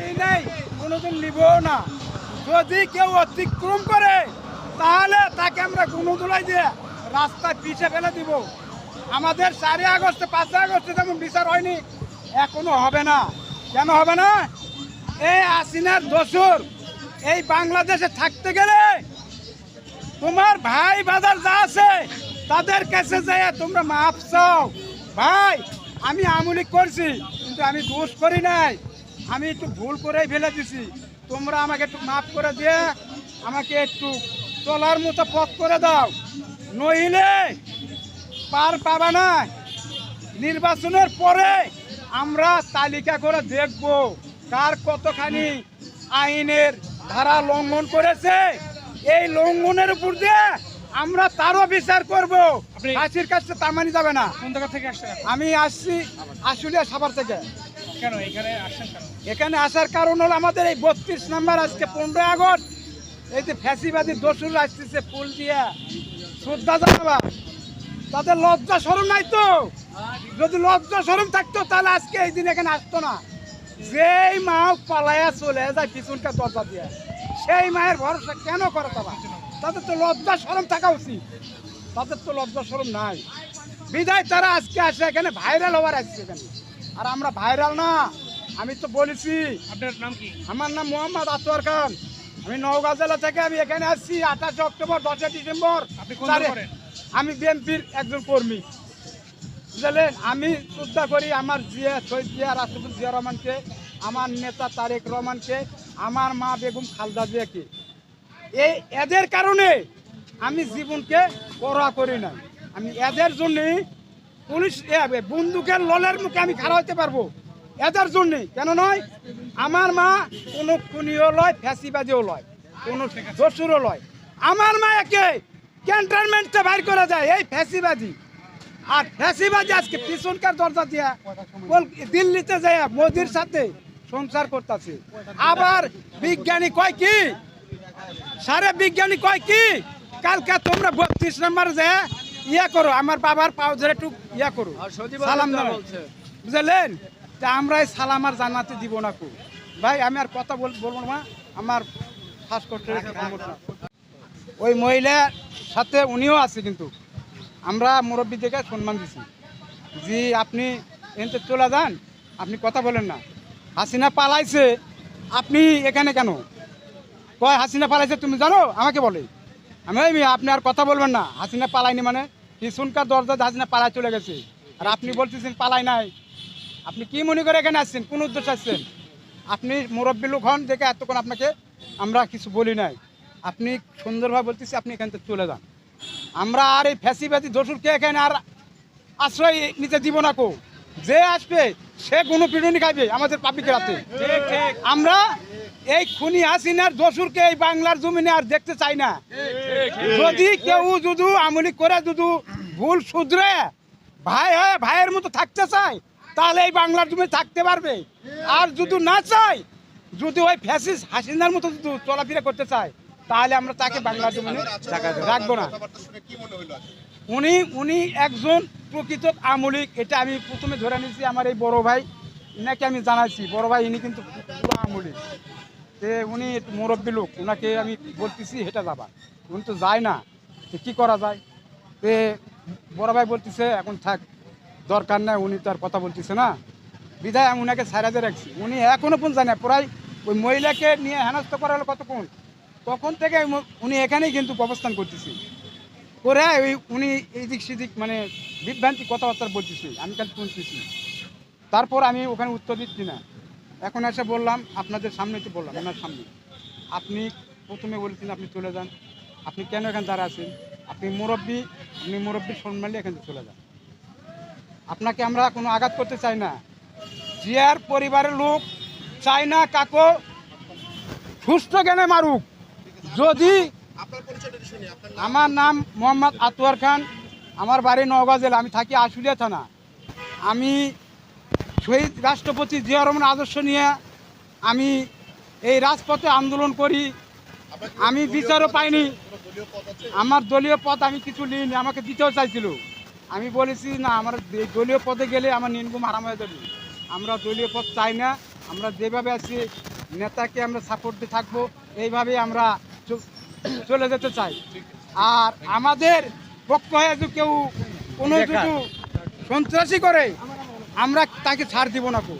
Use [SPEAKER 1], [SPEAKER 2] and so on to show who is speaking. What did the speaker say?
[SPEAKER 1] লিই নাই, কোনোদিন নিবও না। যদি কেউ অতিক্রম করে, তাহলে তাকে আমরা গুণদুলাই দিয়ে রাস্তায় পিছে ফেলে দিব। আমাদের চারই আগস্টে, পাঁচই আগস্টে যেমন বিচার হয়নি, এখনও হবে না। কেন হবে না? এই আসিনার দোসর, এই বাংলাদেশে থাকতে গেলে তোমার ভাই বাজার যা আছে, তাদের কাছে যায় তোমরা মাপ চাও। ভাই, আমি আমুলি করছি, কিন্তু আমি দোষ করি নাই। আমি একটু ভুল করেই ফেলে দিছি। তোমরা আমাকে একটু মাফ করে দিয়ে আমাকে একটু চলার মতো পথ করে দাও। নইলে পার পাবা না। নির্বাচনের পরে আমরা তালিকা করে দেখব কার কতখানি আইনের ধারা লঙ্ঘন করেছে। এই লঙ্ঘনের উপর দিয়ে আমরা তারও বিচার করব। ফাঁসির কাছে তামানি যাবে না।
[SPEAKER 2] কোন জায়গা থেকে আপনি?
[SPEAKER 1] আমি আসছি আশুলিয়া সাভার থেকে।
[SPEAKER 2] এখানে
[SPEAKER 1] আসার কারণ? হলো আমাদের এই বত্রিশ নাম্বার আজকে পনেরোই আগস্ট। এই যে ফ্যাসিবাদী দস্যুর আসতেছে ফুল দিয়া। শ্রদ্ধা জানাবা। তাদের লজ্জা সরম নাই তো? যদি লজ্জা সরম থাকতো, তাহলে আজকে এই দিন এখানে আসতো না। যেই মা পালায়া চলে যায় পিছনটা দরজা দিয়ে। সেই মায়ের ভরসা কেন করে তারা তাদের তো লজ্জা সরম থাকা উচিত। তাদের তো লজ্জা সরম নাই। বিদায় তারা আজকে আসে, এখানে ভাইরাল হওয়ার আসছে এখানে। আর আমরা ভাইরাল না। আমি তো বলেছি।
[SPEAKER 2] আপনার নাম কি?
[SPEAKER 1] আমার নাম মোহাম্মদ আতোয়ার খান। আমি নওগাঁ জেলা থেকে আমি এখানে আসছি আঠাশে অক্টোবর দশই ডিসেম্বর? আমি বিএনপির একজন কর্মী। বুঝলেন? আমি শ্রদ্ধা করি আমার জিয়া শহীদ জিয়া রাষ্ট্রপতি জিয়া রহমানকে আমার নেতা তারেক রহমানকে আমার মা বেগম খালদা জিয়াকে। এই এদের কারণে আমি জীবনকে পরোয়া করি না আমি এদের জন্যই পুলিশ বন্দুকের ললের মুখে আমি খাড়া হতে পারব। এদের জন্য, কেন নয়? আমার মা কোনো খুনিও লয়, ফ্যাসিবাদিও লয়, কোনো শ্বশুরও লয়। আমার মা একে ক্যান্টনমেন্টে বাইর করা যায়, এই ফ্যাসিবাদী। আর ফ্যাসিবাদী আজকে পিছনকার দরজা দিয়া দিল্লিতে যায় মোদির সাথে সংসার করতেছে। আবার বিজ্ঞানী কয় কি? সারে বিজ্ঞানী কয় কি? কালকে তোমরা বত্রিশ নম্বর যে ইয়ে করো, আমার বাবার পাও ধরে একটু ইয়া করো সালাম দাও বুঝলেন? তা আমরা এই সালাম আর জানাতে দিব না কো। ভাই আমি আর কথা বল- বলব না আমার শ্বাসকষ্ট হয়েছে, ওই মহিলার সাথে উনিও আছে কিন্তু। আমরা মুরব্বী থেকে সম্মান দিছি। জি আপনি এনতে চলে যান। আপনি কথা বলেন না। হাসিনা পালাইছে আপনি এখানে কেন? কয় হাসিনা পালাইছে তুমি জানো? আমাকে বলে। আমি আপনি আর কথা বলবেন না। হাসিনা পালাইনি মানে পিছনকার দরজা হাসিনা পালায় চলে গেছে। আর আপনি বলতেছেন পালাই নাই। আপনি কি মনে করে এখানে আসছেন? কোন উদ্দেশ্য আসছেন? আপনি মুরব্বী লোক হন দেখে এতক্ষণ আপনাকে আমরা কিছু বলি নাই। আপনি সুন্দরভাবে বলতেছি, আপনি এখান থেকে চলে যান। আমরা আর এই ফ্যাসি ফ্যাসিবাদী দোষুরকে এখানে আর আশ্রয় নিতে দিব না কো। যে আসবে, সে কোনো পিটুনি খাইবে আমাদের পাবলিকের হাতে। আমরা এই খুনি হাসিনার দোসুরকে এই বাংলার জমিনে আর দেখতে চাই না। যদি কেউ যদি আমলি করে যদি ভুল শুধরে ভাই হয়ে ভাইয়ের মতো থাকতে চায়, তাহলে এই বাংলার জমি থাকতে পারবে। আর যদি না চাই যদি ওই ফ্যাসিস হাসিনার মতো যদি চলাফেরা করতে চায়, তাহলে আমরা তাকে বাংলার জমিনে রাখব না। উনি উনি একজন প্রকৃত আমলিক, এটা আমি প্রথমে ধরে নিয়েছি আমার এই বড় ভাই। ইনাকে আমি জানাইছি, বড় ভাই, ইনি কিন্তু পুরো আমলিক তে উনি মুরব্বী লোক ওনাকে আমি বলতেছি, হেঁটে যাবা। উনি তো যায় না, তো কী করা যায়? তে বড় ভাই বলতেছে, এখন থাক, দরকার নাই, উনি তো আর কথা বলতেছে না। বিধায় আমি ওনাকে সারাতে রাখছি। উনি এখনও পর্যন্ত জানে প্রায় ওই মহিলাকে নিয়ে হেনস্থ করা হলো কতক্ষণ? তখন থেকে উনি- উনি এখানেই কিন্তু অবস্থান করতেছি। করে ওই উনি এইদিক সেদিক মানে বিভ্রান্তি কথাবার্তা বলতেছি, আমি কাল শুনতেছি। তারপর আমি ওখানে উত্তর দিচ্ছি না। এখন এসে বললাম আপনাদের সামনে তো বললাম ওনার সামনে। আপনি প্রথমে বলেছেন আপনি চলে যান। আপনি কেন এখানে দাঁড়া আছেন? আপনি মুরব্বী আপনি মুরব্বীর সম্মান এখান থেকে চলে যান। আপনাকে আমরা কোনো আঘাত করতে চাই না। জিয়ার পরিবারের লোক চাই না কাকো সুস্থ জ্ঞানে মারুক। যদি আমার নাম মোহাম্মদ আতোয়ার খান। আমার বাড়ি নওগাঁ জেলা আমি থাকি আশুলিয়া থানা। আমি শহীদ রাষ্ট্রপতি জিয়া রহমান আদর্শ নিয়ে আমি এই রাজপথে আন্দোলন করি। আমি বিচারও পাইনি। আমার দলীয় পদ আমি কিছু নিইনি আমাকে দিতেও চাইছিল। আমি বলেছি না আমার দলীয় পদে গেলে আমার নিনগুম হারাম হয়ে যাবে। আমরা দলীয় পদ চাই না। আমরা যেভাবে আছি নেতাকে আমরা সাপোর্ট দিয়ে থাকব এইভাবেই আমরা চলে যেতে চাই। আর আমাদের পক্ষ হয়ে কেউ কোনো কিছু সন্ত্রাসী করে আমরা তাকে ছাড় দিব না কো